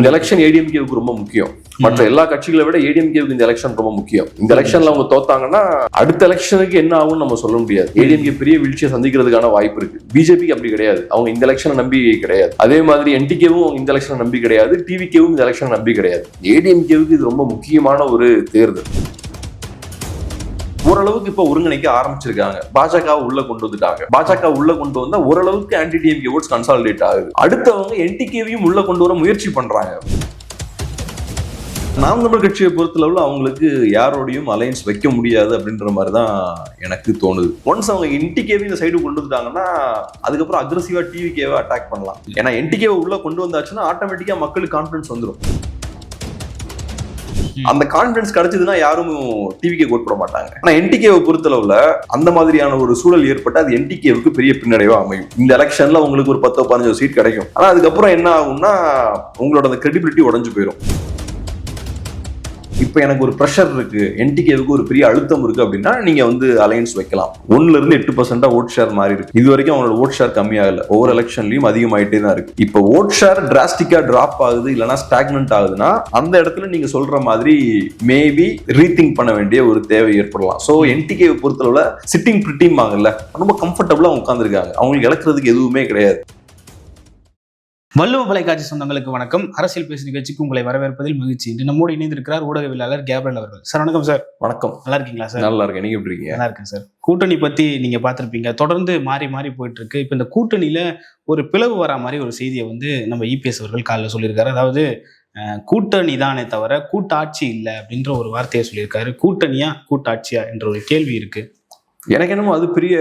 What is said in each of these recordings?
இந்த எலெக்ஷன் ஏடிஎம்கேவுக்கு ரொம்ப முக்கியம். மற்ற எல்லா கட்சிகளை விட ஏடிஎம்கேவுக்கு இந்த எலெக்ஷன் ரொம்ப முக்கியம். இந்த எலெக்ஷன்ல அவங்க தோத்தாங்கன்னா அடுத்த எலெக்ஷனுக்கு என்ன ஆகும்னு நம்ம சொல்ல முடியாது. ஏடிஎம்கே பெரிய வீழ்ச்சியை சந்திக்கிறதுக்கான வாய்ப்பு இருக்கு. பிஜேபிக்கு அப்படி கிடையாது. அவங்க இந்த எலெக்ஷனை நம்பி கிடையாது. அதே மாதிரி என்டிகேவும் இந்த எலெக்ஷனை நம்பி கிடையாது. டிவிகேவும் இந்த எலெக்ஷனை நம்பி கிடையாது. ஏடிஎம்கேவுக்கு இது ரொம்ப முக்கியமான ஒரு தேர்தல். ஓரளவுக்கு இப்ப ஒருங்கிணைக்க ஆரம்பிச்சிருக்காங்க. பாஜக உள்ள கொண்டு வந்துட்டாங்க. பாஜக உள்ள கொண்டு வந்தா ஓரளவுக்கு ஆன்டி டிஎம்கே ஓட்ஸ் கன்சாலிடேட் ஆகுது. அடுத்தவங்க என்டிகேவையும் உள்ள கொண்டு வர முயற்சி பண்றாங்க. நாம் தமிழ் கட்சியை பொறுத்தளவுல அவங்களுக்கு யாரோடையும் அலையன்ஸ் வைக்க முடியாது அப்படின்ற மாதிரி தான் எனக்கு தோணுது. ஒன்ஸ் அவங்க என்டிகேவை இந்த சைடு கொண்டு வந்துட்டாங்கன்னா அதுக்கப்புறம் அக்ரஸிவா டிவிகேவை அட்டாக் பண்ணலாம். ஏன்னா என்டிகேவை உள்ள கொண்டு வந்தாச்சுன்னா ஆட்டோமேட்டிக்கா மக்களுக்கு கான்ஃபிடன்ஸ் வந்துடும் அந்த கான்பிடன்ஸ் கிடைச்சதுன்னா யாரும் டிவிக்கு கோட் போட மாட்டாங்க. ஆனா என்டிகேவை பொறுத்தளவுல அந்த மாதிரியான ஒரு சூழல் ஏற்பட்டு அது என்டிகேவுக்கு பெரிய பின்னடைவா அமையும். இந்த எலெக்ஷன்ல உங்களுக்கு ஒரு பத்தோ பதினஞ்சோ சீட் கிடைக்கும். ஆனா அதுக்கப்புறம் என்ன ஆகும்னா உங்களோட அந்த கிரெடிபிலிட்டி உடஞ்சு போயிடும் இப்போ எனக்கு ஒரு ப்ரெஷர் இருக்கு. என்டிகேவுக்கு ஒரு பெரிய அழுத்தம் இருக்கு அப்படின்னா நீங்க வந்து அலையன்ஸ் வைக்கலாம். ஒன்னுல இருந்து எட்டு பர்சன்டா ஓட் ஷேர் மாறி இருக்கு. இது வரைக்கும் அவங்களோட ஓட் ஷேர் கம்மியாகல. ஒவ்வொரு எலெக்ஷன்லயும் அதிகமாயிட்டே தான் இருக்கு. இப்போ ஓட் ஷேர் டிராஸ்டிக்கா டிராப் ஆகுது இல்லைன்னா ஸ்டாக்னன்ட் ஆகுதுன்னா அந்த இடத்துல நீங்க சொல்ற மாதிரி மேபி ரீதிங்க் பண்ண வேண்டிய ஒரு தேவை ஏற்படலாம். ஸோ என்டிகேவை பொறுத்தளவுல சிட்டிங் பிரிட்டிம் ஆகல ரொம்ப கம்ஃபர்டபுளா உட்காந்துருக்காங்க அவங்களுக்கு இழக்கிறதுக்கு எதுவுமே கிடையாது. வள்ளுவ தொலைக்காட்சி சொந்தங்களுக்கு வணக்கம். அரசியல் பேசு நிகழ்ச்சிக்கு உங்களை வரவேற்பதில் மகிழ்ச்சி. இன்று நம்மோடு இணைந்திருக்கிறார் ஊடகவியலாளர் கேப்ரல் அவர்கள். சார் வணக்கம் சார். வணக்கம். நல்லா இருக்கீங்களா சார்? நல்லா இருக்கேன். நீங்க எப்படி இருக்கீங்க? நல்லா இருக்கேன் சார். கூட்டணி பத்தி நீங்க பார்த்திருப்பீங்க. தொடர்ந்து மாறி மாறி போயிட்டு இருக்கு இப்ப இந்த கூட்டணியில ஒரு பிளவு வரா மாதிரி ஒரு செய்தியை வந்து நம்ம இபிஎஸ் அவர்கள் காலைல சொல்லியிருக்காரு. அதாவது கூட்டணி தானே தவிர கூட்டாட்சி இல்லை அப்படின்ற ஒரு வார்த்தையை சொல்லியிருக்காரு. கூட்டணியா கூட்டாட்சியா என்ற ஒரு கேள்வி இருக்கு. எனக்கு என்னமோ அது பெரிய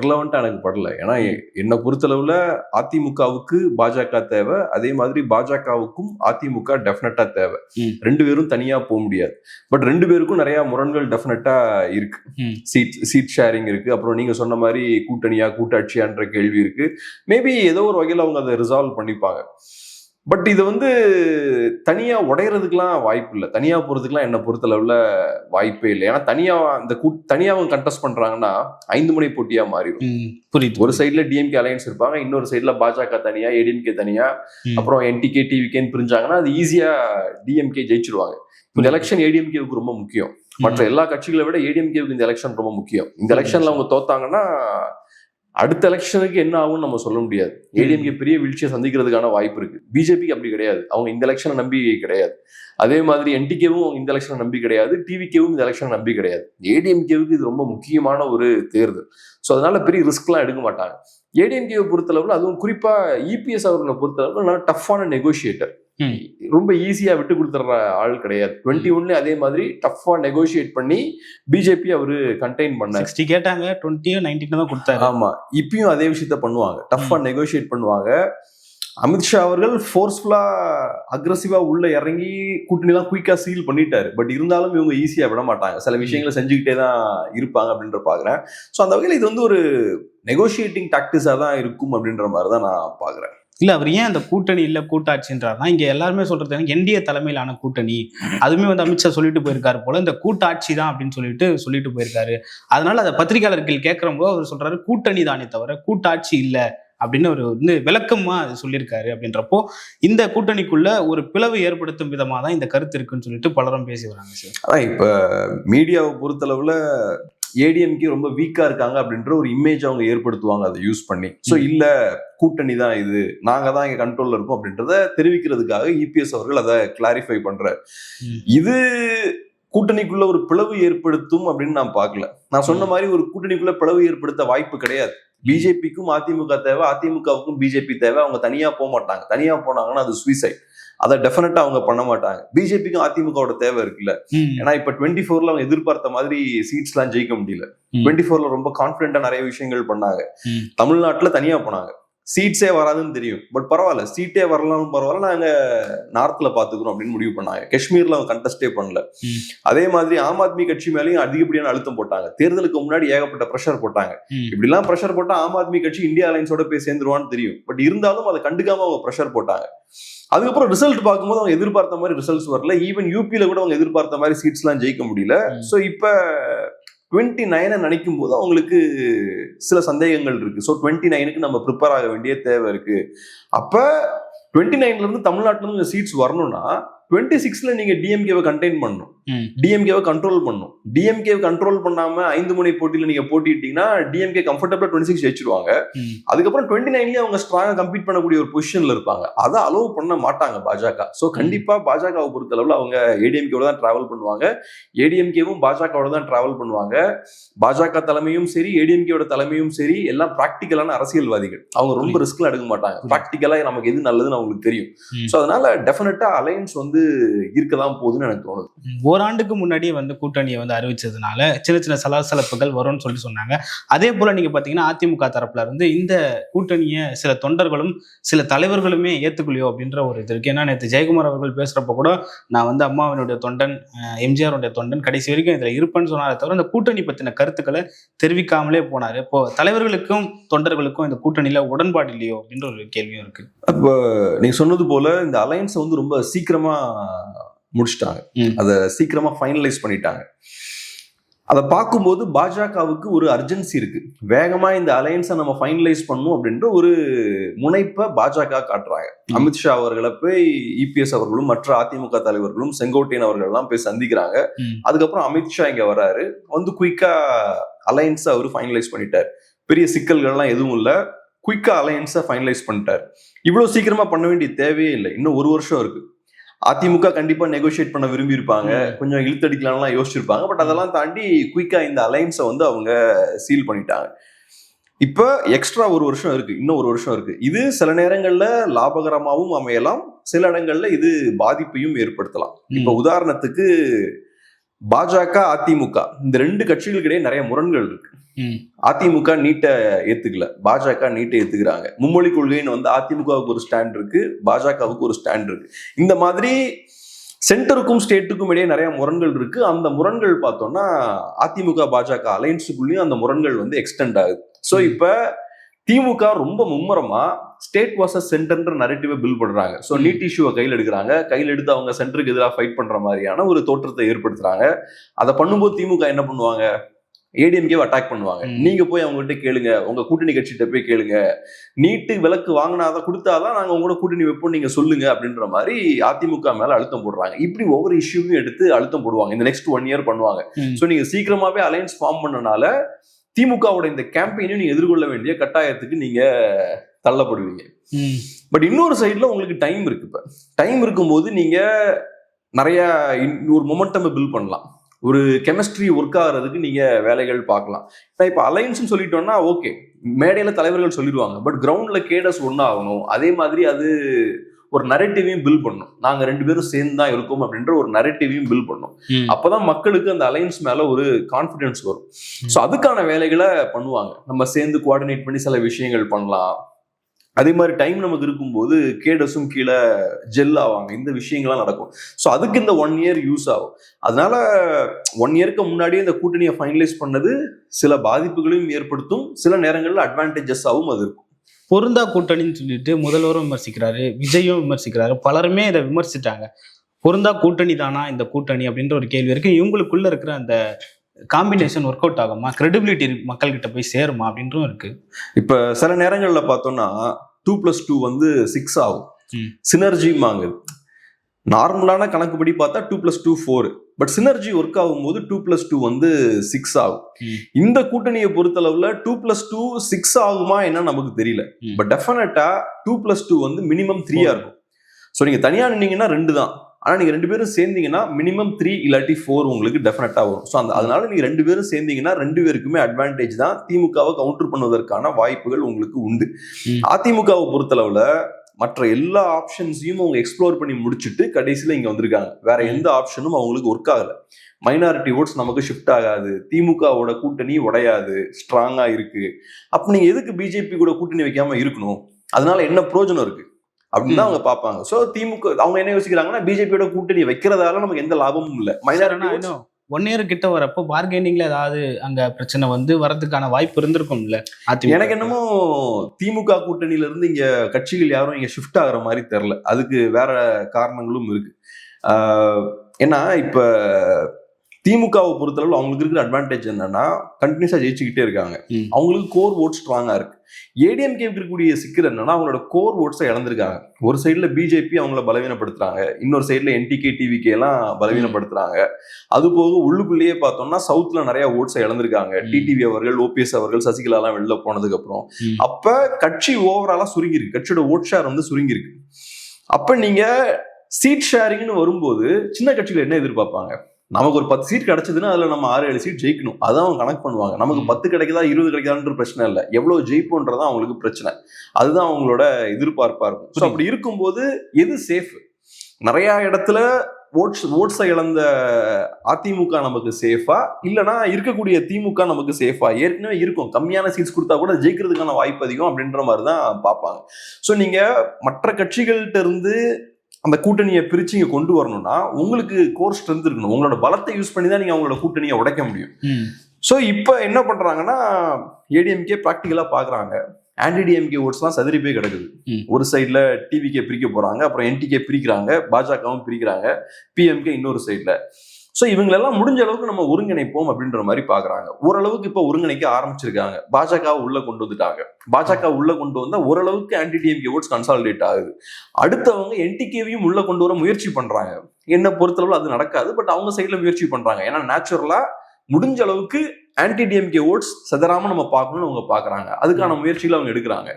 ரிலவெண்டா எனக்கு படல. ஏன்னா என்னை பொறுத்தளவுல அதிமுகவுக்கு பாஜக தேவை. அதே மாதிரி பாஜகவுக்கும் அதிமுக டெஃபினட்டா தேவை. ரெண்டு பேரும் தனியா போக முடியாது. பட் ரெண்டு பேருக்கும் நிறைய முரண்கள் டெஃபினட்டா இருக்கு. சீட் சீட் ஷேரிங் இருக்கு. அப்புறம் நீங்க சொன்ன மாதிரி கூட்டணியா கூட்டாட்சியான்ற கேள்வி இருக்கு. மேபி ஏதோ ஒரு வகையில் அவங்க அதை ரிசால்வ் பண்ணிப்பாங்க. பட் இது வந்து தனியா உடையறதுக்கெல்லாம் வாய்ப்பு இல்லை. தனியா போறதுக்கெல்லாம் என்ன பொறுத்தளவுல வாய்ப்பே இல்லை. ஏன்னா தனியா இந்த கூ தனியா அவங்க கண்டெஸ்ட் பண்றாங்கன்னா ஐந்து முனை போட்டியா மாறிடும் புரியுது ஒரு சைடுல டிஎம்கே அலையன்ஸ் இருப்பாங்க இன்னொரு சைடுல பாஜக தனியா ஏடிஎம்கே தனியா ம். அப்புறம் என்டிகே டிவிகேன்னு பிரிஞ்சாங்கன்னா அது ஈஸியா டிஎம்கே ஜெயிச்சிருவாங்க. இந்த எலெக்ஷன் ஏடிஎம்கேவுக்கு ரொம்ப முக்கியம். மற்ற எல்லா கட்சிகளை விட ஏடிஎம்கேவுக்கு இந்த எலெக்ஷன் ரொம்ப முக்கியம். இந்த எலெக்ஷன்ல அவங்க தோத்தாங்கன்னா அடுத்த எலெக்ஷனுக்கு என்ன ஆகும்னு நம்ம சொல்ல முடியாது. ஏடிஎம்கே பெரிய வீழ்ச்சியை சந்திக்கிறதுக்கான வாய்ப்பு இருக்கு. பிஜேபிக்கு அப்படி கிடையாது. அவங்க இந்த எலெக்ஷனை நம்பி கிடையாது. அதே மாதிரி என்டிகேவும் இந்த எலெக்ஷனை நம்பி கிடையாது. டிவிகேவும் இந்த எலெக்ஷனை நம்பி கிடையாது. ஏடிஎம்கேவுக்கு இது ரொம்ப முக்கியமான ஒரு தேர்தல். ஸோ அதனால பெரிய ரிஸ்க்லாம் எடுக்க மாட்டாங்க. ஏடிஎம்கேவை பொறுத்தளவில் அதுவும் குறிப்பா இபிஎஸ் அவர்களை பொறுத்தளவில் நான் டஃப்பான நெகோஷியேட்டர். ரொம்ப ஈஸியா விட்டு கொடுத்துற ஆள் கிடையாது. டுவெண்ட்டி ஒன்ல அதே மாதிரி டஃப்பா நெகோஷியேட் பண்ணி பிஜேபி அவரு கண்டெயின் பண்ணார். சிக்ஸ்டி கேட்டாங்க டுவெண்ட்டியோ நைன்டீன் தான் கொடுத்தாரு. ஆமா. இப்பயும் அதே விஷயத்த பண்ணுவாங்க. டஃப்பா நெகோஷியேட் பண்ணுவாங்க. அமித்ஷா அவர்கள் ஃபோர்ஸ்ஃபுல்லா அக்ரஸிவா உள்ள இறங்கி கூட்டணிலாம் குயிக்கா சீல் பண்ணிட்டாரு. பட் இருந்தாலும் இவங்க ஈஸியா விட மாட்டாங்க. சில விஷயங்களை செஞ்சுக்கிட்டே தான் இருப்பாங்க அப்படின்ற பாக்குறேன். ஸோ அந்த வகையில் இது வந்து ஒரு நெகோஷியேட்டிங் டாக்டிஸா தான் இருக்கும் அப்படின்ற மாதிரி தான் நான் பாக்குறேன். இல்லை அவர் ஏன் அந்த கூட்டணி இல்லை கூட்டாட்சின்றார்னா இங்கே எல்லாருமே சொல்கிறது எனக்கு என்டிஏ தலைமையிலான கூட்டணி. அதுவுமே வந்து அமித்ஷா சொல்லிட்டு போயிருக்காரு போல இந்த கூட்டாட்சி தான் அப்படின்னு சொல்லிட்டு சொல்லிட்டு போயிருக்காரு. அதனால அதை பத்திரிகையாளர்கள் கேட்குறம்போது அவர் சொல்றாரு கூட்டணி தானே தவிர கூட்டாட்சி இல்லை அப்படின்னு அவர் வந்து விளக்கமா சொல்லியிருக்காரு அப்படின்றப்போ இந்த கூட்டணிக்குள்ள ஒரு பிளவு ஏற்படுத்தும் விதமா தான் இந்த கருத்து இருக்குன்னு சொல்லிட்டு பலரும் பேசி வராங்க சார். அதான் இப்ப மீடியாவை பொறுத்தளவுல ஏடிஎம்கே ரொம்ப வீக்கா இருக்காங்க அப்படின்ற ஒரு இமேஜ் அவங்க ஏற்படுத்துவாங்க அதை யூஸ் பண்ணி. ஸோ இல்ல கூட்டணி தான் இது. நாங்க தான் இங்க கண்ட்ரோல்ல இருக்கோம் அப்படின்றத தெரிவிக்கிறதுக்காக இபிஎஸ் அவர்கள் அதை கிளாரிஃபை பண்றாரு. ம். இது கூட்டணிக்குள்ள ஒரு பிளவு ஏற்படுத்தும் அப்படின்னு நான் பார்க்கல. நான் சொன்ன மாதிரி ஒரு கூட்டணிக்குள்ள பிளவு ஏற்படுத்த வாய்ப்பு கிடையாது. பிஜேபிக்கும் அதிமுக தேவை அதிமுகவுக்கும் பிஜேபி தேவை. அவங்க தனியா போக மாட்டாங்க. தனியா போனாங்கன்னா அது சுயசைட் அதை டெஃபினட்டா அவங்க பண்ண மாட்டாங்க. பிஜேபிக்கும் அதிமுகவோட தேவை இருக்குல்ல. ஏன்னா இப்ப டுவெண்ட்டி ஃபோர்ல அவங்க எதிர்பார்த்த மாதிரி சீட்ஸ் எல்லாம் ஜெயிக்க முடியல. டுவெண்ட்டி ஃபோர்ல ரொம்ப கான்பிடண்டா நிறைய விஷயங்கள் பண்ணாங்க. தமிழ்நாட்டுல தனியா போனாங்க. சீட்ஸே வராதுன்னு தெரியும். பட் பரவாயில்ல சீட்டே வரலாம் பரவாயில்ல நாங்க நார்த்ல பாத்துக்கிறோம் அப்படின்னு முடிவு பண்ணாங்க. காஷ்மீர்ல அவங்க கண்டஸ்டே பண்ணல. அதே மாதிரி ஆம் ஆத்மி கட்சி மேலேயும் அதிகப்படியான அழுத்தம் போட்டாங்க. தேர்தலுக்கு முன்னாடி ஏகப்பட்ட ப்ரெஷர் போட்டாங்க. இப்படிலாம் ப்ரெஷர் போட்டா ஆம் ஆத்மி கட்சி இந்தியா அலைன்ஸோட போய் சேர்ந்துருவான்னு தெரியும். பட் இருந்தாலும் அதை கண்டுக்காம அவங்க ப்ரெஷர் போட்டாங்க. அதுக்கப்புறம் ரிசல்ட் பார்க்கும்போது அவங்க எதிர்பார்த்த மாதிரி ரிசல்ட்ஸ் வரல. ஈவன் யூபியில கூட அவங்க எதிர்பார்த்த மாதிரி சீட்ஸ்லாம் ஜெயிக்க முடியல. ஸோ இப்போ டுவெண்ட்டி நைனை நினைக்கும் போது அவங்களுக்கு சில சந்தேகங்கள் இருக்கு. ஸோ டுவெண்ட்டி நைனுக்கு நம்ம ப்ரிப்பேர் ஆக வேண்டிய தேவை இருக்கு. அப்போ டுவெண்ட்டி நைன்ல இருந்து இருந்து சீட்ஸ் வரணும்னா டுவெண்ட்டி சிக்ஸ்ல நீங்க டிஎம்கேவை கண்டெயின் பண்ணணும். டிஎம்கேவை கண்ட்ரோல் பண்ணணும் டிஎம்கேவை கண்ட்ரோல் பண்ணாம. ஐந்து முனை போட்டியில நீங்க போட்டிட்டீங்கன்னா டிஎம்கே கம்ஃபர்டபுளா டுவெண்ட்டி சிக்ஸ் ஜெயிச்சிருவாங்க. அதுக்கப்புறம் டுவெண்ட்டி நைன்லயே அவங்க ஸ்ட்ராங்கா கம்பீட் பண்ணக்கூடிய ஒரு பொசிஷன்ல இருப்பாங்க. அதை அலோவ் பண்ண மாட்டாங்க பாஜக. சோ கண்டிப்பா பாஜகவை பொறுத்தளவுல அவங்க ஏடிஎம்கேவோட தான் டிராவல் பண்ணுவாங்க. ஏடிஎம்கேவும் பாஜகவோட தான் டிராவல் பண்ணுவாங்க. பாஜக தலைமையும் சரி ஏடிஎம்கேவோட தலைமையும் சரி எல்லாம் பிராக்டிக்கலான அரசியல்வாதிகள். அவங்க ரொம்ப ரிஸ்க்ல எடுக்க மாட்டாங்க. பிராக்டிக்கலா நமக்கு எது நல்லதுன்னு அவங்களுக்கு தெரியும். சோ அதனால டெஃபினட்டா அலையன்ஸ் வந்து இருக்கதான் போகுதுன்னு எனக்கு தோணுது. ஓராண்டுக்கு முன்னாடியே வந்து கூட்டணியை வந்து அறிவிச்சதுனால சின்ன சின்ன சலசலப்புகள் வரும்னு சொல்லி சொன்னாங்க. அதே போல நீங்க பாத்தீங்கன்னா அதிமுக தரப்புல இருந்து இந்த கூட்டணியை சில தொண்டர்களும் சில தலைவர்களுமே ஏத்துக்கலையோ அப்படின்ற ஒரு இது இருக்கு. ஏன்னா நேற்று ஜெயக்குமார் அவர்கள் பேசுறப்ப கூட நான் வந்து அம்மாவினுடைய தொண்டன் எம்ஜிஆருடைய தொண்டன் கடைசி வரைக்கும் இதுல இருப்பேன்னு சொன்னாரே தவிர இந்த கூட்டணி பத்தின கருத்துக்களை தெரிவிக்காமலே போனாரு. இப்போ தலைவர்களுக்கும் தொண்டர்களுக்கும் இந்த கூட்டணியில உடன்பாடு இல்லையோ அப்படின்ற ஒரு கேள்வியும் இருக்கு. இப்போ நீங்க சொன்னது போல இந்த அலையன்ஸை வந்து ரொம்ப சீக்கிரமா முடிச்சிட்டாங்க. அதை சீக்கிரமா ஃபைனலைஸ் பண்ணிட்டாங்க. அதை பார்க்கும்போது பாஜகவுக்கு ஒரு அர்ஜென்சி இருக்கு. வேகமா இந்த அலையன்ஸை நம்ம ஃபைனலைஸ் பண்ணணும் அப்படின்ற ஒரு முனைப்பை பாஜக காட்டுறாங்க. அமித்ஷா அவர்களை போய் இபிஎஸ் அவர்களும் மற்ற அதிமுக தலைவர்களும் செங்கோட்டையன் அவர்கள் எல்லாம் போய் சந்திக்கிறாங்க. அதுக்கப்புறம் அமித்ஷா இங்க வராரு. வந்து குயிக்கா அலையன்ஸை அவர் ஃபைனலைஸ் பண்ணிட்டார். பெரிய சிக்கல்கள்லாம் எதுவும் இல்லை. குயிக்கா அலையன்ஸை ஃபைனலைஸ் பண்ணிட்டார். இவ்வளவு சீக்கிரமா பண்ண வேண்டிய தேவையே இல்லை. இன்னும் ஒரு வருஷம் இருக்கு. அதிமுக கண்டிப்பா நெகோஷியேட் பண்ண விரும்பி இருப்பாங்க கொஞ்சம் இழுத்தடிக்கலாம்லாம் யோசிச்சிருப்பாங்க. பட் அதெல்லாம் தாண்டி குயிக்கா இந்த அலைன்ஸை வந்து அவங்க சீல் பண்ணிட்டாங்க. இப்ப எக்ஸ்ட்ரா ஒரு வருஷம் இருக்கு. இன்னும் ஒரு வருஷம் இருக்கு. இது சில நேரங்கள்ல லாபகரமாகவும் அமையலாம். சில இடங்கள்ல இது பாதிப்பையும் ஏற்படுத்தலாம். இப்ப உதாரணத்துக்கு பாஜக அதிமுக இந்த ரெண்டு கட்சிகளுக்கு இடையே நிறைய முரண்கள் இருக்கு. அதிமுக நீட்டை ஏத்துக்கல. பாஜக நீட்டை ஏத்துக்கிறாங்க. மும்மொழி கொள்கைன்னு வந்து அதிமுகவுக்கு ஒரு ஸ்டாண்ட் இருக்கு பாஜகவுக்கு ஒரு ஸ்டாண்ட் இருக்கு. இந்த மாதிரி சென்டருக்கும் ஸ்டேட்டுக்கும் இடையே நிறைய முரண்கள் இருக்கு. அந்த முரண்கள் பார்த்தோம்னா அதிமுக பாஜக அலைன்ஸுக்குள்ளேயும் அந்த முரண்கள் வந்து எக்ஸ்டெண்ட் ஆகுது. ஸோ இப்ப திமுக ரொம்ப மும்முரமா ஸ்டேட் வர்சஸ் சென்டர்ன்ற நரேட்டிவை பில் பண்றாங்க. ஸோ நீட் இஷ்யூவை கையில் எடுக்கிறாங்க. கையில் எடுத்து அவங்க சென்டருக்கு எதிராக ஃபைட் பண்ற மாதிரியான ஒரு தோற்றத்தை ஏற்படுத்துறாங்க. அதை பண்ணும்போது திமுக என்ன பண்ணுவாங்க? ஏடிஎம்கே அட்டாக் பண்ணுவாங்க. நீங்க போய் அவங்க கிட்ட கேளுங்க. உங்க கூட்டணி கட்சிகிட்ட போய் கேளுங்க. நீட்டு விலக்கு வாங்கினாதான் கொடுத்தாதான் நாங்க உங்களோட கூட்டணி வைப்போம். நீங்க சொல்லுங்க அப்படின்ற மாதிரி அதிமுக மேல அழுத்தம் போடுறாங்க. இப்படி ஒவ்வொரு இஷ்யூவையும் எடுத்து அழுத்தம் போடுவாங்க. இந்த நெக்ஸ்ட் ஒன் இயர் பண்ணுவாங்க. ஸோ நீங்க சீக்கிரமாவே அலையன்ஸ் ஃபார்ம் பண்ணனால திமுகவோட இந்த கேம்பெயினையும் நீங்க எதிர்கொள்ள வேண்டிய கட்டாயத்துக்கு நீங்க தள்ளப்படுவீங்க. பட் இன்னொரு சைடுல உங்களுக்கு டைம் இருக்கு இப்ப. டைம் இருக்கும்போது நீங்க நிறைய ஒரு மொமெண்டம் பில்ட் பண்ணலாம். ஒரு கெமிஸ்ட்ரி ஒர்க் ஆகுறதுக்கு நீங்க வேலைகள் பார்க்கலாம். நான் இப்ப அலைன்ஸ் சொல்லிட்டோம்னா ஓகே மேடையில தலைவர்கள் சொல்லிடுவாங்க. பட் கிரவுண்ட்ல கேடஸ் ஒன்னா ஆகணும் அதே மாதிரி அது ஒரு நரேட்டிவையும் பில் பண்ணும். நாங்க ரெண்டு பேரும் சேர்ந்து தான் இருக்கோம் அப்படின்ற ஒரு நரேட்டிவையும் பில் பண்ணும். அப்பதான் மக்களுக்கு அந்த அலைன்ஸ் மேல ஒரு கான்ஃபிடன்ஸ் வரும். ஸோ அதுக்கான வேலைகளை பண்ணுவாங்க. நம்ம சேர்ந்து கோஆர்டினேட் பண்ணி சில விஷயங்கள் பண்ணலாம். அதே மாதிரி டைம் நமக்கு இருக்கும்போது கேடஸும் கீழே ஜெல் ஆவாங்க. இந்த விஷயங்கள்லாம் நடக்கும். ஸோ அதுக்கு இந்த ஒன் இயர் யூஸ் ஆகும். அதனால ஒன் இயருக்கு முன்னாடியே இந்த கூட்டணியை ஃபைனலைஸ் பண்ணது சில பாதிப்புகளையும் ஏற்படுத்தும். சில நேரங்களில் அட்வான்டேஜஸாகவும் அது இருக்கும். பொருந்தா கூட்டணின்னு சொல்லிட்டு முதல்வரும் விமர்சிக்கிறாரு விஜயும் விமர்சிக்கிறாரு. பலருமே இதை விமர்சிட்டாங்க பொருந்தா கூட்டணி தானா இந்த கூட்டணி அப்படின்ற ஒரு கேள்வி இருக்கு. இவங்களுக்குள்ள இருக்கிற அந்த காம்பினேஷன் ஒர்க் அவுட் ஆகுமா? கிரெடிபிலிட்டி மக்கள்கிட்ட போய் சேருமா? அப்படின்றும் இருக்கு. இப்போ சில நேரங்களில் பார்த்தோம்னா டூ ப்ளஸ் டூ வந்து சிக்ஸ் ஆகும். சினர்ஜிமாங்க நார்மலான கணக்குப்படி பார்த்தா two plus two four but synergy work ஆகும்போது டூ ப்ளஸ் டூ வந்து சிக்ஸ் ஆகும். இந்த கூட்டணியை பொறுத்தளவுல டூ ப்ளஸ் டூ சிக்ஸ் ஆகுமா என்ன நமக்கு தெரியல. But definitely two plus two வந்து மினிமம் த்ரீயா இருக்கும். ஸோ நீங்க தனியா நின்னீங்கன்னா ரெண்டு தான். ஆனா நீங்க ரெண்டு பேரும் சேர்ந்தீங்கன்னா மினிமம் த்ரீ இல்லாட்டி ஃபோர் உங்களுக்கு டெஃபினட்டா வரும். ஸோ அந்த அதனால நீங்க ரெண்டு பேரும் சேர்ந்தீங்கன்னா ரெண்டு பேருக்குமே அட்வான்டேஜ் தான் திமுகவை கவுண்டர் பண்ணுவதற்கான வாய்ப்புகள் உங்களுக்கு உண்டு. அதிமுகவை பொறுத்தளவுல மற்ற எல்லா ஆப்ஷன்ஸையும் அவங்க எக்ஸ்ப்ளோர் பண்ணி முடிச்சுட்டு கடைசியில இங்க வந்திருக்காங்க. வேற எந்த ஆப்ஷனும் அவங்களுக்கு ஒர்க் ஆகல. மைனாரிட்டி ஓட்ஸ் நமக்கு ஷிஃப்ட் ஆகாது. திமுகவோட கூட்டணி உடையாது. ஸ்ட்ராங்கா இருக்கு. அப்ப நீங்க எதுக்கு பிஜேபி கூட கூட்டணி வைக்காம இருக்கணும்? அதனால என்ன பிரயோஜனம் இருக்கு? அப்படின்னு தான். அவங்க பார்ப்பாங்க. சோ திமுக அவங்க என்ன யோசிக்கிறாங்கன்னா பிஜேபியோட கூட்டணி வைக்கிறதால நமக்கு எந்த லாபமும் இல்ல. மைனாரிட்டி ஒன் இயர் கிட்ட வரப்போ பார்கெனிங்ல ஏதாவது அங்க பிரச்சனை வந்து வரதுக்கான வாய்ப்பு இருந்திருக்கும்ல எனக்கு என்னமோ திமுக கூட்டணியில இருந்து இங்க கட்சிகள் யாரும் இங்க ஷிஃப்ட் ஆகுற மாதிரி தெரியல. அதுக்கு வேற காரணங்களும் இருக்கு. ஏன்னா இப்ப திமுகவை பொறுத்தளவு அவங்களுக்கு இருக்கிற அட்வான்டேஜ் என்னன்னா கண்டினியூஸா ஜெயிச்சுக்கிட்டே இருக்காங்க. அவங்களுக்கு கோர் ஓட் ஸ்ட்ராங்கா இருக்கு. ஏடிஎம்கே இருக்கக்கூடிய சிக்கல் என்னன்னா அவங்களோட கோர் ஓட்ஸை இழந்திருக்காங்க. ஒரு சைடுல பிஜேபி அவங்கள பலவீனப்படுத்துறாங்க. இன்னொரு சைடுல என்டிகே டிவிகே எல்லாம் பலவீனப்படுத்துறாங்க. அது போக உள்ளுக்குள்ளேயே பார்த்தோம்னா சவுத்ல நிறைய ஓட்ஸை இழந்திருக்காங்க. டிடிவி அவர்கள் ஓபிஎஸ் அவர்கள் சசிகலா எல்லாம் வெளில போனதுக்கு அப்புறம். அப்ப கட்சி ஓவராலா சுருங்கிருக்கு கட்சியோட ஓட் ஷேர் வந்து சுருங்கிருக்கு அப்ப நீங்க சீட் ஷேரிங்னு வரும்போது சின்ன கட்சிகள் என்ன எதிர்பார்ப்பாங்க? நமக்கு ஒரு பத்து சீட் கிடைச்சதுன்னா அதுல நம்ம ஆறு ஏழு சீட் ஜெயிக்கணும். அதான் அவங்க கணக்கு பண்ணுவாங்க. நமக்கு. பத்து கிடைக்குதா இருபது கிடைக்குதான்ற பிரச்சனை இல்லை. எவ்வளவு ஜெயிப்போன்றதான் அவங்களுக்கு பிரச்சனை. அதுதான் அவங்களோட எதிர்பார்ப்பா இருக்கும். ஸோ அப்படி இருக்கும்போது எது சேஃப் நிறைய இடத்துல ஓட்ஸ் ஓட்ஸை இழந்த அதிமுக நமக்கு சேஃபா இல்லனா இருக்கக்கூடிய திமுக நமக்கு சேஃபா ஏற்கனவே இருக்கும். கம்மியான சீட்ஸ் கொடுத்தா கூட ஜெயிக்கிறதுக்கான வாய்ப்பு அதிகம் அப்படின்ற மாதிரி தான் பார்ப்பாங்க. ஸோ நீங்க மற்ற கட்சிகள்கிட்ட இருந்து அந்த கூட்டணியை பிரிச்சு இங்க கொண்டு வரணும்னா உங்களுக்கு கோர் ஸ்ட்ரென்த் இருக்கணும். உங்களோட பலத்தை யூஸ் பண்ணி தான் நீங்க அவங்களோட கூட்டணியை உடைக்க முடியும். ஸோ இப்போ என்ன பண்றாங்கன்னா ஏடிஎம்கே ப்ராக்டிக்கலா பாக்குறாங்க. ஆன்டி டிஎம்கே ஓட்ஸ்லாம் சதுரி போய் கிடக்குது. ஒரு சைடில் டிவிகே பிரிக்க போறாங்க. அப்புறம் என்டிகே பிரிக்கிறாங்க. பாஜகவும் பிரிக்கிறாங்க. பிஎம்கே இன்னொரு சைடில் ஸோ இவங்களெல்லாம் முடிஞ்ச அளவுக்கு நம்ம ஒருங்கிணைப்போம் அப்படின்ற மாதிரி பாக்குறாங்க ஓரளவுக்கு இப்போ ஒருங்கிணைக்க ஆரம்பிச்சிருக்காங்க. பாஜக உள்ள கொண்டு வந்துட்டாங்க. பாஜக உள்ள கொண்டு வந்தா ஓரளவுக்கு ஆன்டி டிஎம்கே ஓட்ஸ் கன்சாலிடேட் ஆகுது. அடுத்தவங்க என்டிகேவையும் உள்ள கொண்டு வர முயற்சி பண்றாங்க. என்ன பொறுத்தளவில் அது நடக்காது. பட் அவங்க சைடில் முயற்சி பண்றாங்க. ஏன்னா நேச்சுரலா முடிஞ்ச அளவுக்கு ஆன்டி டிஎம்கே ஓட்ஸ் செதறாம நம்ம பார்க்கணும்னு அவங்க பாக்குறாங்க அதுக்கான முயற்சிகளை அவங்க எடுக்கிறாங்க.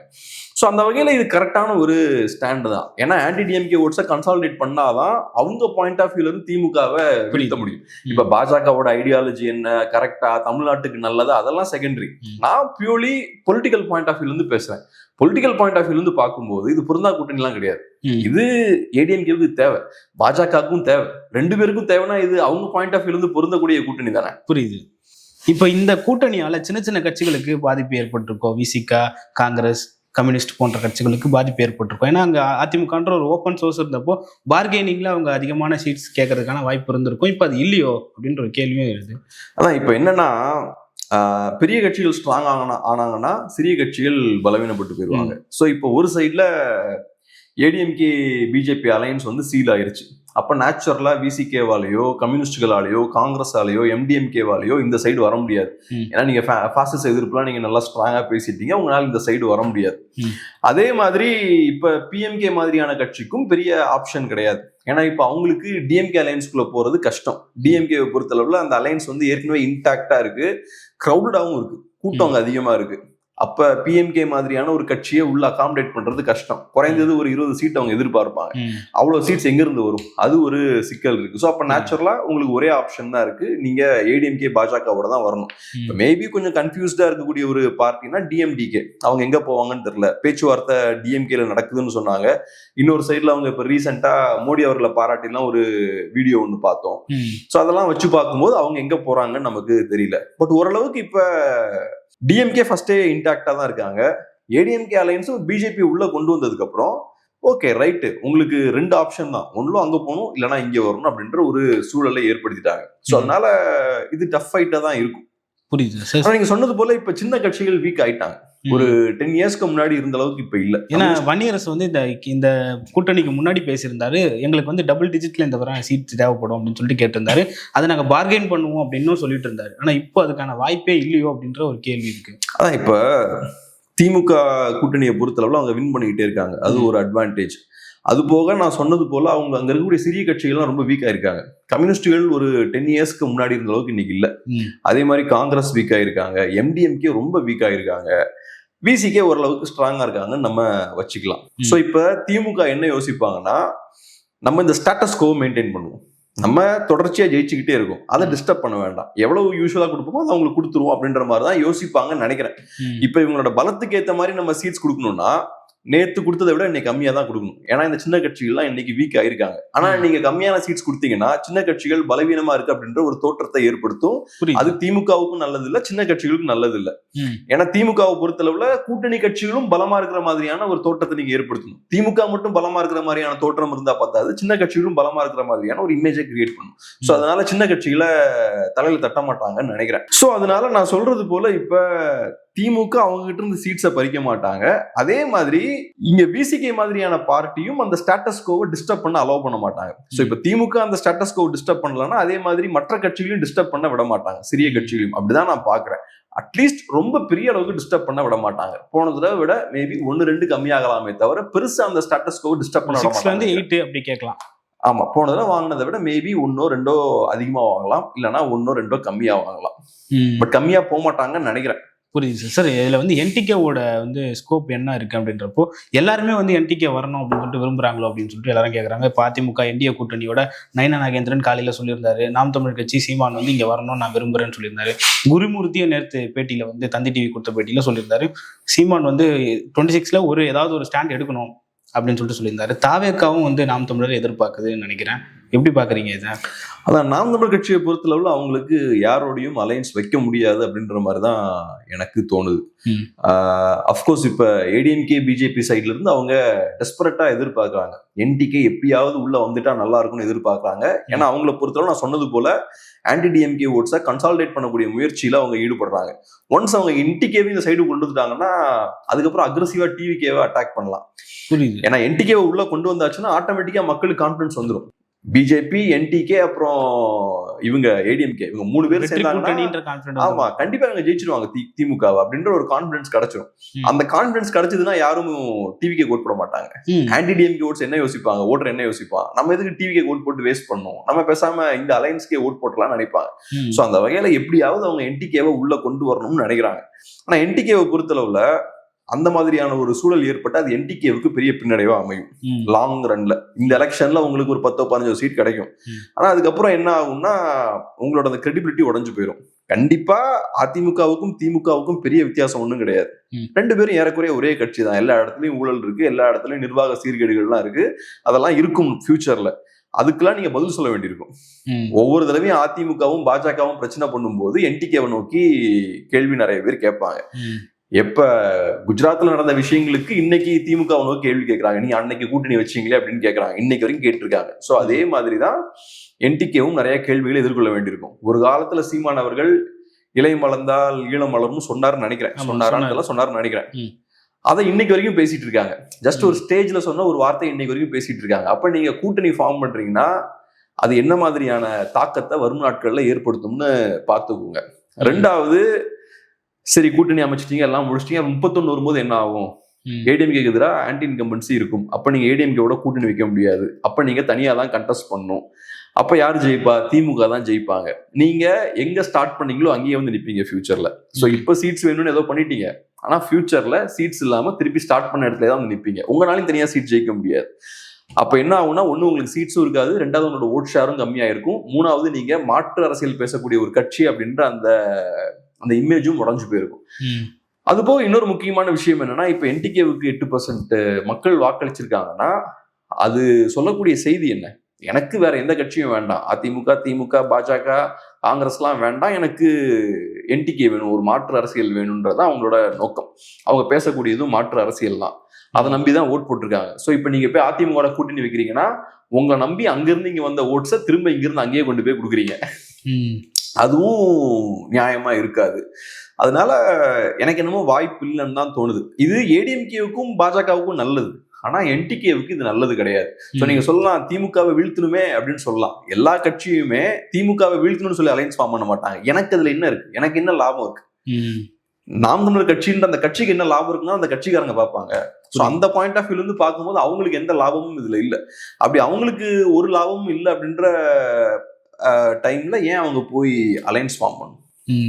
ஸோ அந்த வகையில இது கரெக்டான ஒரு ஸ்டாண்டு தான். ஏன்னா ஆன்டி டிஎம்கே ஓட்ஸை கன்சாலிடேட் பண்ணாதான் அவங்க பாயிண்ட் ஆஃப் வியூல இருந்து திமுகவை வீழ்த்த முடியும். இப்ப பாஜகவோட ஐடியாலஜி என்ன கரெக்டா தமிழ்நாட்டுக்கு நல்லதா அதெல்லாம் செகண்டரி. நான் பியூர்லி பொலிட்டிக்கல் பாயிண்ட் ஆஃப் வியூல இருந்து பேசுறேன். பொலிட்டிக்கல் பாயிண்ட் ஆஃப் வியூல இருந்து பார்க்கும்போது இது பொருந்தா கூட்டணிலாம் கிடையாது. இது ஏடிஎம்கேவுக்கு தேவை. பாஜகவுக்கும் தேவை. ரெண்டு பேருக்கும் தேவைன்னா இது அவங்க பாயிண்ட் ஆஃப் வியூல இருந்து பொருந்தக்கூடிய கூட்டணி தானே. புரியுது. இப்போ இந்த கூட்டணியால சின்ன சின்ன கட்சிகளுக்கு பாதிப்பு ஏற்பட்டிருக்கோம் விசிகா காங்கிரஸ் கம்யூனிஸ்ட் போன்ற கட்சிகளுக்கு பாதிப்பு ஏற்பட்டிருக்கும் ஏன்னா அங்க அதிமுகன்ற ஒரு ஓப்பன் சோர்ஸ் இருந்தப்போ பார்கெனிங்ல அவங்க அதிகமான சீட்ஸ் கேட்கறதுக்கான வாய்ப்பு இருந்திருக்கும். இப்போ அது இல்லையோ? அப்படின்ற ஒரு கேள்வியும் வருது அதான் இப்போ என்னன்னா பெரிய கட்சிகள் ஸ்ட்ராங் ஆனா ஆனாங்கன்னா சிறிய கட்சிகள் பலவீனப்பட்டு போயிடுவாங்க. ஸோ இப்போ ஒரு சைடில் ஏடிஎம்கே பிஜேபி அலையன்ஸ் வந்து சீல் ஆயிருச்சு. அப்போ நேச்சுரலாக விசிகேவாலேயோ கம்யூனிஸ்டுகளாலேயோ காங்கிரஸாலேயோ எம்டிஎம்கேவாலேயோ இந்த சைடு வர முடியாது. ஏன்னா நீங்கள் ஃபாசிஸ் எதிர்ப்புலாம் நீங்கள் நல்லா ஸ்ட்ராங்காக பேசிட்டீங்க உங்களால் இந்த சைடு வர முடியாது. அதே மாதிரி இப்போ பிஎம்கே மாதிரியான கட்சிக்கும் பெரிய ஆப்ஷன் கிடையாது. ஏன்னா இப்போ அவங்களுக்கு டிஎம்கே அலையன்ஸ்குள்ள போறது கஷ்டம். டிஎம்கேவை பொறுத்தளவுல அந்த அலையன்ஸ் வந்து ஏற்கனவே இன்டாக்டா இருக்கு. க்ரௌடடாகவும் இருக்கு. கூட்டம் அங்க அதிகமா இருக்கு. அப்ப பிஎம்கே மாதிரியான ஒரு கட்சியை உள்ள அகாமடேட் பண்றது கஷ்டம். குறைந்தது ஒரு இருபது சீட் அவங்க எதிர்பார்ப்பாங்க. ம். அவ்வளவு சீட்ஸ் எங்க இருந்து வரும்? அது ஒரு சிக்கல் இருக்கு. ஸோ அப்ப நேச்சுரலா உங்களுக்கு ஒரே ஆப்ஷன் தான் இருக்கு. நீங்க ஏடிஎம்கே பாஜகவோட தான் வரணும். ம். மேபி கொஞ்சம் கன்ஃபியூஸ்டா இருக்கக்கூடிய ஒரு பார்ட்டினா டிஎம்டிகே அவங்க எங்க போவாங்கன்னு தெரியல. பேச்சுவார்த்தை டிஎம்கேல நடக்குதுன்னு சொன்னாங்க. இன்னொரு சைடுல அவங்க இப்ப ரீசெண்டா மோடி அவர்களை பாராட்டிலாம் ஒரு வீடியோ ஒன்று பார்த்தோம். ஸோ அதெல்லாம் வச்சு பார்க்கும்போது அவங்க எங்க போறாங்கன்னு நமக்கு தெரியல. பட் ஓரளவுக்கு இப்ப டிஎம்கே ஃபர்ஸ்டே இன்டாக்டா தான் இருக்காங்க. ஏடிஎம்கே அலையன்ஸும் பிஜேபி உள்ள கொண்டு வந்ததுக்கு அப்புறம் ஓகே ரைட்டு உங்களுக்கு ரெண்டு ஆப்ஷன் தான். ஒன்றும் அங்க போகணும் இல்லைன்னா இங்க வரணும் அப்படின்ற ஒரு சூழலை ஏற்படுத்திட்டாங்க. ஸோ. அதனால இது டஃப் ஃபைட்டா தான் இருக்கும். புரியுது சரி ஆனா நீங்க சொன்னது போல இப்ப சின்ன கட்சிகள் வீக் ஆயிட்டாங்க. ஒரு டென் இயர்ஸ்க்கு முன்னாடி இருந்த அளவுக்கு இப்ப இல்ல. ஏன்னா வன்னியரசு வந்து இந்த இந்த கூட்டணிக்கு முன்னாடி பேசியிருந்தாரு. எங்களுக்கு வந்து டபுள் டிஜிட்ல இந்த வர சீட் தேவைப்படும் அப்படின்னு சொல்லிட்டு கேட்டிருந்தாரு. அதை நாங்க பார்கெயின் பண்ணுவோம் அப்படின்னும் சொல்லிட்டு இருந்தாரு. ஆனா இப்போ அதுக்கான வாய்ப்பே இல்லையோ அப்படின்ற ஒரு கேள்வி இருக்கு. அதான் இப்ப திமுக கூட்டணியை பொறுத்தளவுல அவங்க வின் பண்ணிக்கிட்டே இருக்காங்க. அது. ஒரு அட்வான்டேஜ் அது போக நான் சொன்னது போல அவங்க அங்க இருக்கக்கூடிய சிறிய கட்சிகள்லாம் ரொம்ப வீக்கா இருக்காங்க கம்யூனிஸ்டுகள் ஒரு டென் இயர்ஸ்க்கு முன்னாடி இருந்த அளவுக்கு இன்னைக்கு இல்ல. அதே மாதிரி காங்கிரஸ் வீக்கா இருக்காங்க எம்டிஎம்கே ரொம்ப வீக்கா இருக்காங்க பிசிகே ஓரளவுக்கு ஸ்ட்ராங்கா இருக்காங்கன்னு நம்ம வச்சுக்கலாம். ஸோ இப்ப திமுக என்ன யோசிப்பாங்கன்னா நம்ம இந்த ஸ்டேட்டஸ் கோ மெயின்டைன் பண்ணுவோம். நம்ம தொடர்ச்சியா ஜெயிச்சுக்கிட்டே இருக்கும். அதை டிஸ்டர்ப் பண்ண வேண்டாம். எவ்வளவு யூஸ்வலா கொடுப்போமோ அதை அவங்களுக்கு கொடுத்துருவோம் அப்படின்ற மாதிரி தான் யோசிப்பாங்கன்னு நினைக்கிறேன். இப்ப இவங்களோட பலத்துக்கு ஏத்த மாதிரி நம்ம சீட்ஸ் கொடுக்கணும்னா நேத்து கொடுத்ததை விட இன்னைக்கு கம்மியா தான் கொடுக்கணும். ஏன்னா இந்த சின்ன கட்சிகள்லாம் இன்னைக்கு வீக் ஆயிருக்காங்க. ஆனா. நீங்க கம்மியான சீட்ஸ் கொடுத்தீங்கன்னா சின்ன கட்சிகள் பலவீனமா இருக்கு அப்படின்ற ஒரு தோற்றத்தை ஏற்படுத்தும். அது திமுகவுக்கும் நல்லது இல்ல சின்ன கட்சிகளுக்கும் நல்லது இல்ல. ஏன்னா திமுகவை பொறுத்தளவுல கூட்டணி கட்சிகளும் பலமா இருக்கிற மாதிரியான ஒரு தோற்றத்தை நீங்க ஏற்படுத்தணும். திமுக மட்டும் பலமா இருக்கிற மாதிரியான தோற்றம் இருந்தா பார்த்தாது சின்ன கட்சிகளும் பலமா இருக்கிற மாதிரியான ஒரு இமேஜை கிரியேட் பண்ணும். சோ ம். அதனால சின்ன கட்சிகளை தலையில தட்ட மாட்டாங்கன்னு நினைக்கிறேன். சோ அதனால நான் சொல்றது போல இப்ப திமுக அவங்க கிட்ட இருந்து சீட்ஸை பறிக்க மாட்டாங்க. அதே மாதிரி இங்க விசிகே மாதிரியான பார்ட்டியும் அந்த ஸ்டேட்டஸ் கோவை டிஸ்டர்ப் பண்ண அலோவ் பண்ண மாட்டாங்க. ஸோ இப்போ திமுக அந்த ஸ்டேட்டஸ் கோவை டிஸ்டர்ப் பண்ணலன்னா அதே மாதிரி மற்ற கட்சிகளையும் டிஸ்டர்ப் பண்ண விட மாட்டாங்க. சிறிய கட்சிகளையும். அப்படிதான் நான் பாக்குறேன் அட்லீஸ்ட் ரொம்ப பெரிய அளவுக்கு டிஸ்டர்ப் பண்ண விட மாட்டாங்க. போன தடவை விட மேபி ஒன்னு ரெண்டு கம்மியாகலாமே தவிர பெருசா அந்த ஸ்டேட்டஸ் கோவை டிஸ்டர்ப் பண்ண மாட்டாங்க. எயிட் அப்படி கேட்கலாம். ஆமா போன தடவை வாங்கினதை விட மேபி ஒன்னோ ரெண்டோ அதிகமா வாங்கலாம். இல்லைன்னா ஒன்னோ ரெண்டோ கம்மியா வாங்கலாம். பட் கம்மியா போக மாட்டாங்கன்னு நினைக்கிறேன். புரியுது சார் சார் இதில் வந்து என்டிகேவோட வந்து ஸ்கோப் என்ன இருக்குது அப்படின்றப்போ எல்லாருமே வந்து என்டிகே வரணும் அப்படின்னு சொல்லிட்டு விரும்புகிறாங்களோ அப்படின்னு சொல்லிட்டு எல்லாரும் கேட்குறாங்க இப்போ அதிமுக என்டிஏ கூட்டணியோட நயனா நாகேந்திரன் காலையில் சொல்லியிருந்தாரு. நாம் தமிழ் கட்சி சீமான் வந்து இங்கே வரணும் நான் விரும்புகிறேன்னு சொல்லியிருந்தாரு. குருமூர்த்தியும் நேற்று பேட்டியில் வந்து தந்தி டிவி கொடுத்த பேட்டியில் சொல்லியிருந்தாரு. சீமான் வந்து டுவெண்ட்டி சிக்ஸில் ஒரு ஏதாவது ஒரு ஸ்டாண்ட் எடுக்கணும் அப்படின்னு சொல்லிட்டு சொல்லியிருந்தாரு. தாவேக்காவும் வந்து நாம் தமிழர் எதிர்பார்க்குதுன்னு நினைக்கிறேன். எப்படி பாக்குறீங்க இதை? அதான் நாம் தமிழ் கட்சியை பொறுத்தளவுல அவங்களுக்கு யாரோடையும் அலையன்ஸ் வைக்க முடியாது அப்படின்ற மாதிரி தான் எனக்கு தோணுது. அஃப்கோர்ஸ் இப்ப ஏடிஎம்கே பிஜேபி சைட்ல இருந்து அவங்க டெஸ்பரட்டா எதிர்பார்க்கறாங்க. என்டிகே எப்படியாவது உள்ள வந்துட்டா நல்லா இருக்கும்னு எதிர்பார்க்கறாங்க. ஏன்னா அவங்கள பொறுத்தளவு நான் சொன்னது போல ஆன்டி டிஎம்கே ஓட்ஸை கன்சாலிடேட் பண்ணக்கூடிய முயற்சியில அவங்க ஈடுபடுறாங்க. ஒன்ஸ் அவங்க என்டிகேவை இந்த சைடு கொண்டு வந்துட்டாங்கன்னா அதுக்கப்புறம் அக்ரஸிவா டிவிகேவை அட்டாக் பண்ணலாம். புரியுது. ஏன்னா என்டிகேவை உள்ள கொண்டு வந்தாச்சுன்னா ஆட்டோமேட்டிக்கா மக்களுக்கு கான்ஃபிடன்ஸ் வந்துடும் பிஜேபி என்டிகே அப்புறம் இவங்க ஏடிஎம்கே இவங்க மூணு பேர் சேர்ந்தாங்கன்னா ஆமா கண்டிப்பா இவங்க ஜெயிச்சிருவாங்க திமுக அப்படின்ற ஒரு கான்பிடன்ஸ் கிடைச்சிரும். ம். அந்த கான்பிடன்ஸ் கிடைச்சதுன்னா யாரும் டிவிக்கே ஓட் போட மாட்டாங்க. ஆன்டி டிஎம்கே ஓட்ஸ் என்ன யோசிப்பாங்க ஓட்டர் என்ன யோசிப்பான் நம்ம எதுக்கு டிவிக்கே ஓட் போட்டு வேஸ்ட் பண்ணோம் நம்ம பேசாம இந்த அலைன்ஸ்க்கே ஓட் போட்டலாம்னு நினைப்பாங்க. சோ அந்த வகையில எப்படியாவது அவங்க என்டிகேவை உள்ள கொண்டு வரணும்னு நினைக்கிறாங்க. ஆனா என்டிகேவை பொறுத்தளவுல அந்த மாதிரியான ஒரு சூழல் ஏற்பட்டு அது என்டிகேவுக்கு பெரிய பின்னடைவா அமையும். லாங் ரன்ல இந்த எலெக்ஷன்ல உங்களுக்கு ஒரு பத்தோ பதினஞ்சோ சீட் கிடைக்கும். ஆனா அதுக்கப்புறம் என்ன ஆகும்னா உங்களோட அந்த கிரெடிபிலிட்டி உடைஞ்சு போயிடும் கண்டிப்பா அதிமுகவுக்கும் திமுகவுக்கும் பெரிய வித்தியாசம் ஒண்ணும் கிடையாது. ரெண்டு பேரும் ஏறக்குறைய ஒரே கட்சி தான். எல்லா இடத்துலயும் ஊழல் இருக்கு எல்லா இடத்துலயும் நிர்வாக சீர்கேடுகள்லாம் இருக்கு. அதெல்லாம் இருக்கும் ஃபியூச்சர்ல அதுக்கெல்லாம் நீங்க பதில் சொல்ல வேண்டியிருக்கும். ஒவ்வொரு தடவையும் அதிமுகவும் பாஜகவும் பிரச்சனை பண்ணும்போது என்டிகேவை நோக்கி கேள்வி நிறைய பேர் கேட்பாங்க. எப்ப குஜராத்ல நடந்த விஷயங்களுக்கு இன்னைக்கு திமுக நோக்கி கேள்வி கேட்கறாங்க நீ அன்னைக்கு கூட்டணி வச்சீங்களே அப்படின்னு கேட்கறாங்க இன்னைக்கு வரைக்கும் கேட்டிருக்காங்க. சோ அதே மாதிரி தான் என்டிகேவும் நிறைய கேள்விகளை எதிர்கொள்ள வேண்டியிருக்கும். ஒரு காலத்துல சீமான் அவர்கள் இலை மலர்ந்தால் ஈழம் மலர்னு சொன்னாருன்னு நினைக்கிறேன். சொன்னாரான்னு சொன்னாரு. தெரியல, சொன்னாருன்னு நினைக்கிறேன். அதை இன்னைக்கு வரைக்கும் பேசிட்டு இருக்காங்க. ஜஸ்ட் ஒரு ஸ்டேஜ்ல சொன்ன ஒரு வார்த்தை இன்னைக்கு வரைக்கும் பேசிட்டு இருக்காங்க. அப்ப நீங்க கூட்டணி ஃபார்ம் பண்றீங்கன்னா அது என்ன மாதிரியான தாக்கத்தை வரும் நாட்கள்ல ஏற்படுத்தும்னு பார்த்துக்கோங்க. ரெண்டாவது சரி கூட்டணி அமைச்சிட்டீங்க எல்லாம் முடிச்சிட்டீங்க முப்பத்தொன்னு வரும்போது என்ன ஆகும்? ஏடிஎம்கேக்கு எதிராக ஆன்டி இன்கம்பன்சி இருக்கும். அப்ப நீங்க ஏடிஎம்கேவோட கூட்டணி வைக்க முடியாது. அப்ப நீங்க தனியா தான் கண்டெஸ்ட் பண்ணணும். அப்ப யார் ஜெயிப்பா? திமுக தான் ஜெயிப்பாங்க. நீங்க எங்க ஸ்டார்ட் பண்ணீங்களோ அங்கேயே வந்து நிப்பீங்க ஃபியூச்சர்ல சோ இப்ப சீட்ஸ் வேணும்னு ஏதோ பண்ணிட்டீங்க. ஆனா ஃபியூச்சர்ல சீட்ஸ் இல்லாம திருப்பி ஸ்டார்ட் பண்ண இடத்துல தான் வந்து நிப்பீங்க. உங்களாலையும் தனியா சீட் ஜெயிக்க முடியாது. அப்ப என்ன ஆகும்னா ஒண்ணு உங்களுக்கு சீட்ஸும் இருக்காது ரெண்டாவது உங்களோட ஓட் ஷேரும் கம்மியா இருக்கும். மூணாவது நீங்க மாற்று அரசியல் பேசக்கூடிய ஒரு கட்சி அப்படின்ற அந்த அந்த இமேஜும் உடஞ்சு போயிருக்கும். அது போக இன்னொரு முக்கியமான விஷயம் என்னன்னா இப்ப என்டிகேவுக்கு எட்டு பர்சன்ட் மக்கள் வாக்களிச்சிருக்காங்கன்னா அது சொல்லக்கூடிய செய்தி என்ன? எனக்கு வேற எந்த கட்சியும் வேண்டாம். அதிமுக திமுக பாஜக காங்கிரஸ்லாம் வேண்டாம். எனக்கு என்டிகே வேணும் ஒரு மாற்று அரசியல் வேணும்ன்றது அவங்களோட நோக்கம். அவங்க பேசக்கூடியதும் மாற்று அரசியல் தான். அதை நம்பி தான் ஓட் போட்டிருக்காங்க. ஸோ இப்போ நீங்க போய் அதிமுக கூட்டணி வைக்கிறீங்கன்னா உங்களை நம்பி அங்கிருந்து இங்க வந்த ஓட்ஸை திரும்ப இங்கிருந்து அங்கேயே கொண்டு போய் கொடுக்குறீங்க. அதுவும் நியாயமா இருக்காது. அதனால எனக்கு என்னமோ வாய்ப்பு இல்லைன்னு தான் தோணுது. இது ஏடிஎம்கேவுக்கும் பாஜகவுக்கும் நல்லது. ஆனா என்டிகேவுக்கு இது நல்லது கிடையாது. ஸோ நீங்க சொல்லலாம் திமுகவை வீழ்த்தணுமே அப்படின்னு சொல்லலாம். எல்லா கட்சியுமே திமுகவை வீழ்த்தணும்னு சொல்லி அலைன்ஸ் ஃபார்ம் பண்ண மாட்டாங்க. எனக்கு அதுல என்ன இருக்கு? எனக்கு என்ன லாபம் இருக்கு? நாம் தமிழர் கட்சின்ற அந்த கட்சிக்கு என்ன லாபம் இருக்குன்னா அந்த கட்சிக்காரங்க பார்ப்பாங்க. ஸோ அந்த பாயிண்ட் ஆஃப் வியூல இருந்து பார்க்கும்போது அவங்களுக்கு எந்த லாபமும் இதுல இல்லை. அப்படி அவங்களுக்கு ஒரு லாபமும் இல்லை அப்படின்ற டைமில் ஏன் அவங்க போய் அலைன்ஸ் ஃபார்ம் பண்ணும்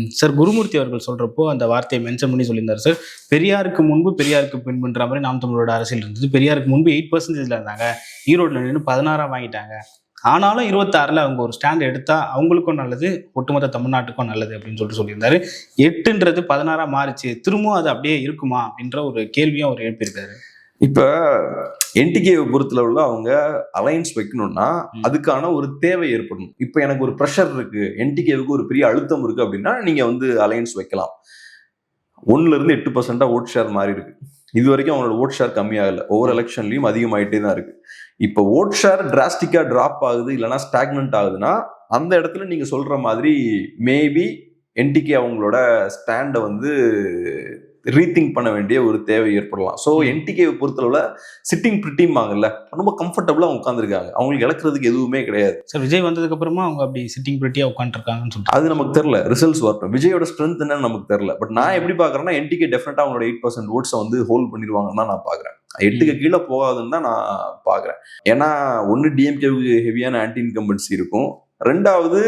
சார் குருமூர்த்தி அவர்கள் சொல்கிறப்போ அந்த வார்த்தையை மென்ஷன் பண்ணி சொல்லியிருந்தார் சார் பெரியாருக்கு முன்பு பெரியாருக்கு பின்புன்ற மாதிரி நாம் தமிழோட அரசியல் இருந்தது. பெரியாருக்கு முன்பு எயிட் பர்சன்டேஜில் இருந்தாங்க. ஈரோட்டில் நின்று பதினாறாக வாங்கிட்டாங்க. ஆனாலும் இருபத்தாறில் அவங்க ஒரு ஸ்டாண்ட் எடுத்தால் அவங்களுக்கும் நல்லது ஒட்டுமொத்த தமிழ்நாட்டுக்கும் நல்லது அப்படின்னு சொல்லிட்டு சொல்லியிருந்தாரு. எட்டுன்றது பதினாறாக மாறிச்சு. திரும்பவும் அது அப்படியே இருக்குமா அப்படின்ற ஒரு கேள்வியும் அவர் எழுப்பியிருக்காரு. இப்ப என்டிகேவை பொறுத்தளவுல அவங்க அலைன்ஸ் வைக்கணும்னா. அதுக்கான ஒரு தேவை ஏற்படணும். இப்ப எனக்கு ஒரு ப்ரெஷர் இருக்கு. என்டிகேவுக்கு ஒரு பெரிய அழுத்தம் இருக்கு அப்படின்னா நீங்க வந்து அலைன்ஸ் வைக்கலாம். ஒன்னுல இருந்து எட்டு பர்சன்டா ஓட் ஷேர் மாறி இருக்கு. இது வரைக்கும் அவங்களோட ஓட் ஷேர் கம்மியாகல. ஒவ்வொரு எலெக்ஷன்லயும் அதிகமாயிட்டே தான் இருக்கு. இப்போ ஓட் ஷேர் டிராஸ்டிக்கா டிராப் ஆகுது இல்லைன்னா ஸ்டாக்னன்ட் ஆகுதுன்னா அந்த இடத்துல நீங்க சொல்ற மாதிரி மேபி என்டிகே அவங்களோட ஸ்டாண்டை வந்து ரீதிங்க் பண்ண வேண்டிய ஒரு தேவை ஏற்படலாம். ஸோ என்டிகேவை பொறுத்தளவுல சிட்டிங் பிரிட்டிம்பாங்கல்ல ரொம்ப கம்ஃபர்டபுளாக உட்காந்துருக்காங்க அவங்களுக்கு இழக்கிறதுக்கு எதுவுமே கிடையாது. சார் விஜய் வந்ததுக்கு அப்புறமா அவங்க அப்படி சிட்டிங் பிரிட்டியா உட்காந்துருக்காங்கன்னு சொல்லிட்டு. அது நமக்கு தெரில ரிசல்ட்ஸ் வரட்டும். விஜயோட ஸ்ட்ரென்த் என்னன்னு நமக்கு தெரில பட் நான் எப்படி பார்க்குறேன்னா என்டிகே டெஃபினட்டா அவங்களோட எயிட் பர்சன்ட் ஓட்ஸை வந்து ஹோல்ட் பண்ணிடுவாங்கன்னு தான் நான் பார்க்குறேன். எட்டுக்கு கீழே போகாதுன்னு தான் நான் பார்க்குறேன். ஏன்னா ஒன்று டிஎம்கேவுக்கு ஹெவியான ஆன்டி இன்கம்பன்சி இருக்கும். ரெண்டாவது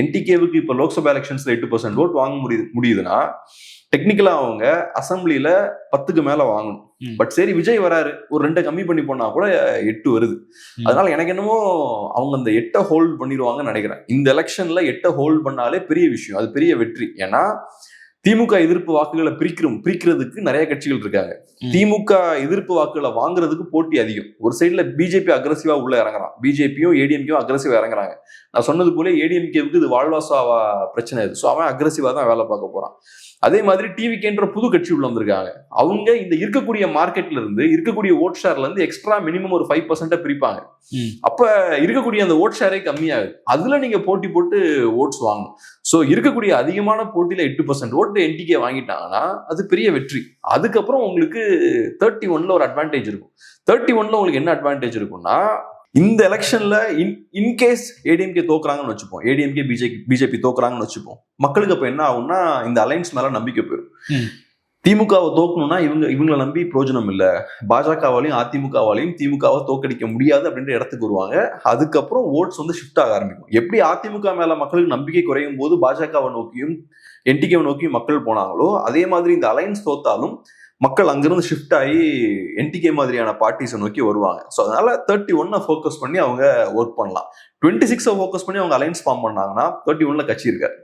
என்டிகேவுக்கு இப்போ லோக்சபா எலெக்ஷன்ஸ்ல எட்டு பர்சன்ட் ஓட் வாங்க முடியுது முடியுதுன்னா டெக்னிக்கலா அவங்க அசம்பிளில பத்துக்கு மேல வாங்கணும். பட் சரி விஜய் வராரு. ஒரு ரெண்டை கம்மி பண்ணி போனா கூட எட்டு வருது. அதனால எனக்கு என்னமோ அவங்க அந்த எட்டை ஹோல்ட் பண்ணிடுவாங்கன்னு நினைக்கிறேன். இந்த எலெக்ஷன்ல எட்டை ஹோல்ட் பண்ணாலே பெரிய விஷயம். அது பெரிய வெற்றி. ஏன்னா திமுக எதிர்ப்பு வாக்குகளை பிரிக்கிறோம். பிரிக்கிறதுக்கு நிறைய கட்சிகள் இருக்காங்க. திமுக எதிர்ப்பு வாக்குகளை வாங்குறதுக்கு போட்டி அதிகம். ஒரு சைடுல பிஜேபி அக்ரஸிவா உள்ள இறங்குறான். பிஜேபியும் ஏடிஎம்கேயும் அக்ரஸிவா இறங்குறாங்க. நான் சொன்னது போல ஏடிஎம்கேவுக்கு இது வாழ்வாசாவா பிரச்சனை இது ஸோ அவன் அக்ரஸிவா தான் வேலை பார்க்க போறான். அதே மாதிரி டிவிகேன்ற புது கட்சி உள்ள வந்திருக்காங்க. அவங்க இந்த இருக்கக்கூடிய மார்க்கெட்ல இருந்து இருக்கக்கூடிய ஓட் ஷேர்ல இருந்து எக்ஸ்ட்ரா மினிமம் ஒரு ஃபைவ் பர்சன்டா பிரிப்பாங்க. அப்ப இருக்கக்கூடிய அந்த ஓட் ஷேரே கம்மியாகுது. அதுல நீங்க போட்டி போட்டு ஓட்ஸ் வாங்கணும். ஸோ இருக்கக்கூடிய அதிகமான போட்டியில எட்டு பர்சன்ட் ஓட்டு என்டிகே வாங்கிட்டாங்கன்னா அது பெரிய வெற்றி. அதுக்கப்புறம் உங்களுக்கு தேர்ட்டி ஒன்ல ஒரு அட்வான்டேஜ் இருக்கும். தேர்ட்டி ஒன்ல உங்களுக்கு என்ன அட்வான்டேஜ் இருக்கும்னா இந்த எலெக்ஷன்ல இன் இன்கேஸ் ஏடிஎம்கே தோக்குறாங்கன்னு வச்சுப்போம். ஏடிஎம்கே பிஜேபி பிஜேபி தோக்குறாங்கன்னு வச்சுப்போம். மக்களுக்கு அப்ப என்ன ஆகும்னா இந்த அலைன்ஸ் மேல நம்பிக்கை போயிடும். திமுகவை தோக்கணும்னா இவங்க இவங்களை நம்பி பிரயோஜனம் இல்ல. பாஜகவாலையும் அதிமுகவாலையும் திமுகவை தோக்கடிக்க முடியாது அப்படின்ற இடத்துக்கு வருவாங்க. அதுக்கப்புறம் ஓட்ஸ் வந்து ஷிஃப்ட் ஆக ஆரம்பிக்கும். எப்படி அதிமுக மேல மக்களுக்கு நம்பிக்கை குறையும் போது பாஜகவை நோக்கியும் என்டிகேவை நோக்கியும் மக்கள் போனாங்களோ அதே மாதிரி இந்த அலைன்ஸ் தோத்தாலும் மக்கள் அங்கிருந்து ஷிஃப்ட் ஆகி என்டிகே மாதிரியான பார்ட்டிஸை நோக்கி வருவாங்க. ஸோ அதனால தேர்ட்டி ஒன்னை ஃபோக்கஸ் பண்ணி அவங்க ஒர்க் பண்ணலாம். டுவெண்ட்டி சிக்ஸை ஃபோக்கஸ் பண்ணி அவங்க அலைன்ஸ் ஃபார்ம் பண்ணாங்கன்னா தேர்ட்டி ஒன்ல கட்சி இருக்காரு